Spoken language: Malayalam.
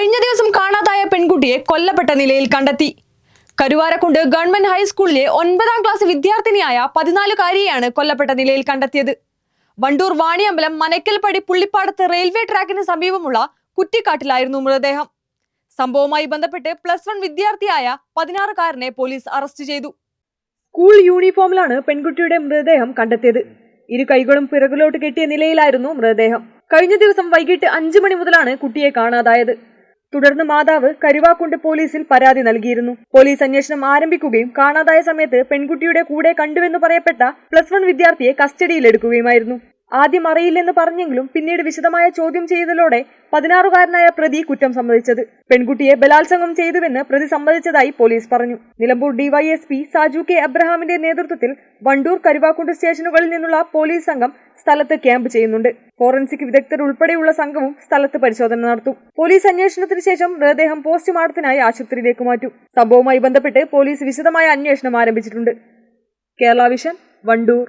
കഴിഞ്ഞ ദിവസം കാണാതായ പെൺകുട്ടിയെ കൊല്ലപ്പെട്ട നിലയിൽ കണ്ടെത്തി. കരുവാരക്കുണ്ട് ഗവൺമെന്റ് ഹൈസ്കൂളിലെ ഒൻപതാം ക്ലാസ് വിദ്യാർത്ഥിനിയായ പതിനാലുകാരിയെയാണ് കൊല്ലപ്പെട്ട നിലയിൽ കണ്ടെത്തിയത്. വണ്ടൂർ വാണിയമ്പലം മനക്കൽപ്പടി പുള്ളിപ്പാടത്ത് റെയിൽവേ ട്രാക്കിന് സമീപമുള്ള കുറ്റിക്കാട്ടിലായിരുന്നു മൃതദേഹം. സംഭവവുമായി ബന്ധപ്പെട്ട് പ്ലസ് വൺ വിദ്യാർത്ഥിയായ പതിനാറുകാരനെ പോലീസ് അറസ്റ്റ് ചെയ്തു. സ്കൂൾ യൂണിഫോമിലാണ് പെൺകുട്ടിയുടെ മൃതദേഹം കണ്ടെത്തിയത്. ഇരു കൈകളും പിറകിലോട്ട് കെട്ടിയ നിലയിലായിരുന്നു മൃതദേഹം. കഴിഞ്ഞ ദിവസം വൈകിട്ട് അഞ്ചു മണി മുതലാണ് കുട്ടിയെ കാണാതായത്. തുടർന്ന് മാതാവ് കരുവാക്കുണ്ട് പോലീസിൽ പരാതി നൽകിയിരുന്നു. പോലീസ് അന്വേഷണം ആരംഭിക്കുകയും കാണാതായ സമയത്ത് പെൺകുട്ടിയുടെ കൂടെ കണ്ടുവെന്ന് പറയപ്പെട്ട പ്ലസ് വൺ വിദ്യാർത്ഥിയെ കസ്റ്റഡിയിലെടുക്കുകയുമായിരുന്നു. ആദ്യം അറിയില്ലെന്ന് പറഞ്ഞെങ്കിലും പിന്നീട് വിശദമായ ചോദ്യം ചെയ്തതോടെ പതിനാറുകാരനായ പ്രതി കുറ്റം സമ്മതിച്ചത്. പെൺകുട്ടിയെ ബലാത്സംഗം ചെയ്തുവെന്ന് പ്രതി സമ്മതിച്ചതായി പോലീസ് പറഞ്ഞു. നിലമ്പൂർ ഡിവൈഎസ്പി സാജു കെ അബ്രഹാമിന്റെ നേതൃത്വത്തിൽ വണ്ടൂർ കരുവാക്കുണ്ട് സ്റ്റേഷനുകളിൽ നിന്നുള്ള പോലീസ് സംഘം സ്ഥലത്ത് ക്യാമ്പ് ചെയ്യുന്നുണ്ട്. ഫോറൻസിക് വിദഗ്ധർ ഉൾപ്പെടെയുള്ള സംഘവും സ്ഥലത്ത് പരിശോധന നടത്തും. പോലീസ് അന്വേഷണത്തിന് ശേഷം മൃതദേഹം പോസ്റ്റ്മോർട്ടത്തിനായി ആശുപത്രിയിലേക്ക് മാറ്റും. സംഭവവുമായി ബന്ധപ്പെട്ട് പോലീസ് വിശദമായ അന്വേഷണം ആരംഭിച്ചിട്ടുണ്ട്. കേരള വിഷൻ വണ്ടൂർ.